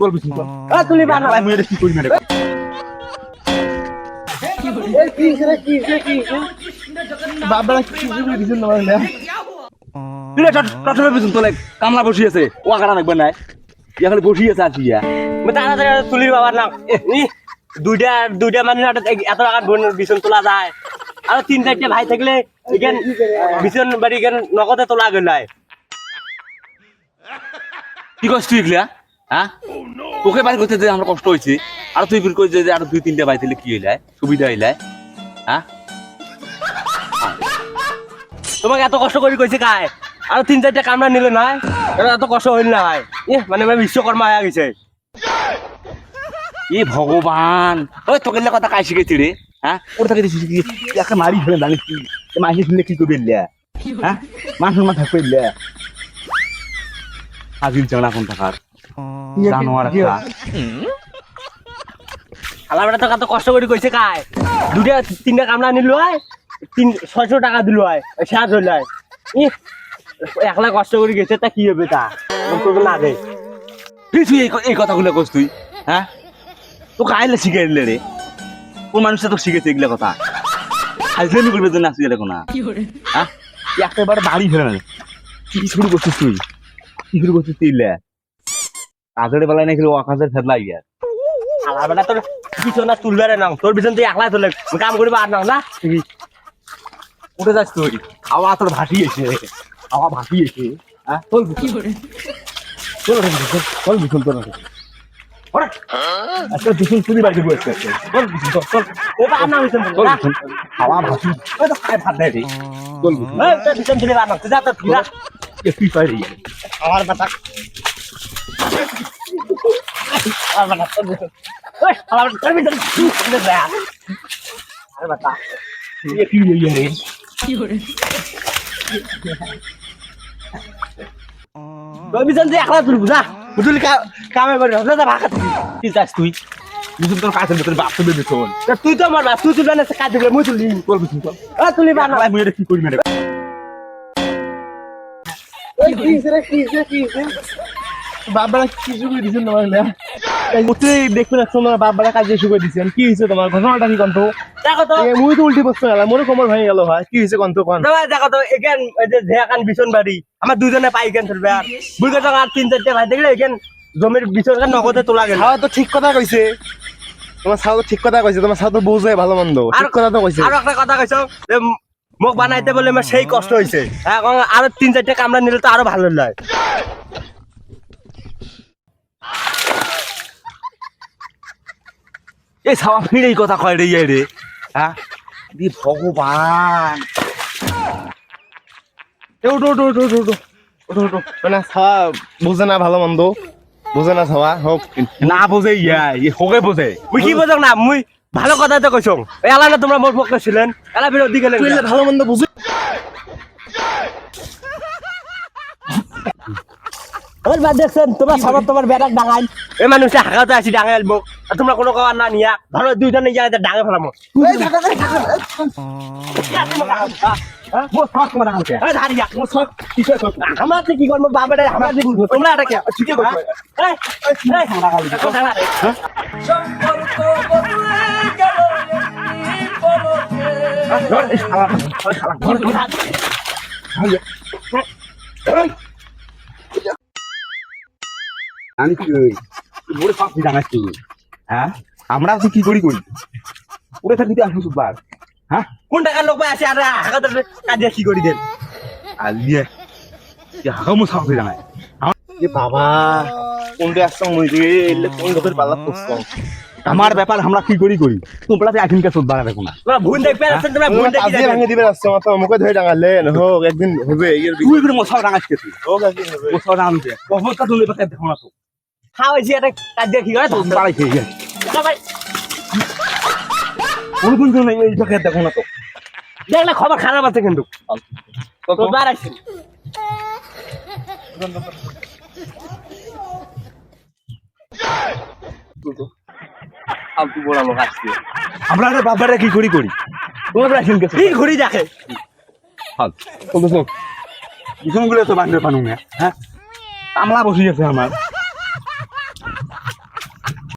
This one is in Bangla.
চল বিছুন চল আ তুলি বানা মুই এটা কি করি মেরে এই কি রে? কি রে কি বাবা কি করে দিছেন না। মানে তুই টটরে বিছুন তোলে কামলা বসি আছে। ও আকারা নাকবে নাই। ইয়া খালি বসি আছে আছি ইয়া তাড়াতাড়ি তুলির বাবার নাম। দুইটা দুইটা মানুষ হাতে এত টাকা বিছন তোলা যায়। আর তিন চারটে ভাই থাকলে এখান বিছন বাড়ি এখান নগদে তোলা গেল কি কষ্ট হ্যাঁ তোকে বাড়ি করতে যে আমরা কষ্ট হয়েছে, আর তুই করিস যে আর দুই, তিনটা বাড়ি দিলে কি হইলাই সুবিধা হইলাই হ্যাঁ? তোমাকে এত কষ্ট করে কইছে কায়? আর তিন, চারটে কামড়া নিলে নয় এটা এত কষ্ট হইল না, হয়? মানে বিশ্বকর্মা হয়ে গেছে। এ ভগবান। ওই তোকে কথা কাই শিখেছি রে হ্যাঁ? ওর থেকে শিখেছি কি একটা মারি ফেলে জানিস কি? মাসি শুনলে কি করবে হ্যাঁ? মানুষের মাথা কইলে আজিল চাংলা কোন থাকার জানোয়ার একটা আলাদা তো কষ্ট করে কইছে কায় দুটা তিনটা কামড়া নিল হয় তিন ছয়শো টাকা দিল হয় শেষ হইল হয় একলা কষ্ট করে গেছে তা কি হবে তা? তোকে না দে। তুই তুই এই ক- এই কথাগুলো কস তুই হ্যাঁ? তোকে আইলে শিখে এলে রে। কোন মানুষটা তো শিখেছে এগুলা কথা? হাইজলামি করবে জন্য আসি এরকম না হ্যাঁ? বাড়ি ফেলে না। কি শুরু করছিস তুই? কি শুরু করছিস তুই কাজের বেলায় নাকি ও আকাশের ফেদলা ইয়া আলাদা তোর পিছন না তুলবে রে না তোর পিছন তুই একলা তুলে কাম করবি আর নাও না? উঠে যাস তুই। আবার তোর ভাসিয়েছে আবার ভাসিয়েছে হ্যাঁ? বিছুন। বিছুন, বিছুন তোর আজকাল বিছুন বাড়ি বসে আছে বিছুন, ও আর না? বিছুন। ভাসি। ওই তো খায় ভাত দেয় রে। চল বিছুন। এই তোর পিছন তুলে আর তুই যা তো তুই যা। এ তুই পাই রে আমার তোর তোর তুই বাতা কামে করে ভাগা তুই যাস তুই বিছুন তোর কাছে তোর বাপ তুলে বিছুন তা তুই তো আমার বাপ তুই তুলবে না কাজ দিলে মুই তুলি চল বিছুন চল আ তুলি বানা মুই কি করি মেরে ওই কি রে কি রে কি রে বাবারা কিছু করে দিছেন তোমার তুই দেখবে না তোমার বাবারা কাজে শুরু করে দিচ্ছেন কি হয়েছে তোমার? ঘটনাটা কি কন্ত মুই তো। উল্টি বসতে গেলাম মোর কোমর ভেঙে গেল হয় কি হয়েছে কন্ত কোন? দেখো তো এখান ওই যে ঝেয়াকান বিছন বাড়ি। আমার দুজনে পাই চলবে আর বুঝতে তো আর তিন চারটে ভাই দেখলে এখান জমির বিছন নগদে তোলা গেল। তো ঠিক কথা কইছে। তোমার সাউ তো ঠিক কথা কইছে তোমার সাউ তো বোঝে ভালো মন্দ। আর কথা তো কইছে। আর একটা কথা কইছো যে মোক বানাইতে বলে আমার সেই কষ্ট হয়েছে এখন আরও তিন চারটে কামড়া নিলে তো আরও ভালো লাগে এই সাবা ফিরে এই কথা কয় রে ইয়ে রে। হ্যাঁ দি ভগবান। উঠো উঠো উঠো উঠো উঠো উঠো উঠো। মানে সাওয়া বোঝে না ভালো মন্দ? বোঝে না সাওয়া হোক। না বোঝে ইয়া ই হোকে বোঝে। মুই কি বোঝক না? মুই ভালো কথা তো কইছো। এলা না তোমরা মোর পক্ষে ছিলেন। এলা বিরোধী গেলেন ভালো মন্দ বুঝে ওর বাদ দেখছেন তোমার সবার তোমার বেটাক ডাঙাই এই মানুষটা হাগাতে আসি ডাঙাই আলবো। আর তোমরা কোনো খাবার না নিয়া ভালো দুইজনে গিয়ে ডাঙে ফেলামো। আমার কি করব? বাবাটা আমার তোমরা এটা কে? আমি কি ওই বড় সব জানাস তুই হ্যাঁ? আমরা আছি কি করি করি ওরে থাকি তুই আসুস বার হ্যাঁ? কোন টাকার লোক আছে? আর হাগাতে কাজে কি করি দেন? আর দিয়ে সাপ বাবা কোনটা এলে কোন লোকের পাল্লা আমার ব্যাপার আমরা কি করি করি তোমরা তো এখনকার চোদ্দ বাড়া দেখো না। তোমরা ভুল দেখবে আছেন তোমরা ভুল দেখি ভাঙে দিবে আসছো মাথা মুখে ধরে টাঙালে হোক একদিন হবে এর তুই করে মশাও রাঙাস কে তুই হোক একদিন হবে। রাঙাতে অবস্থা তুমি দেখো না তো। খাওয়াইছি একটা কাজে কি করে বাড়াই খেয়ে গেছে কোন দেখো না তো। দেখলে খবর খারাপ আছে কিন্তু। তো বাড়াইছি ফালতু বড় লোক আসছে আমরা বাবারা কি করি করি? তোমরা এখনকার কি ঘুরি দেখে? ফালতু তো তো গুলো তো বান্ধে পানু হ্যাঁ? কামলা বসে আছে আমার।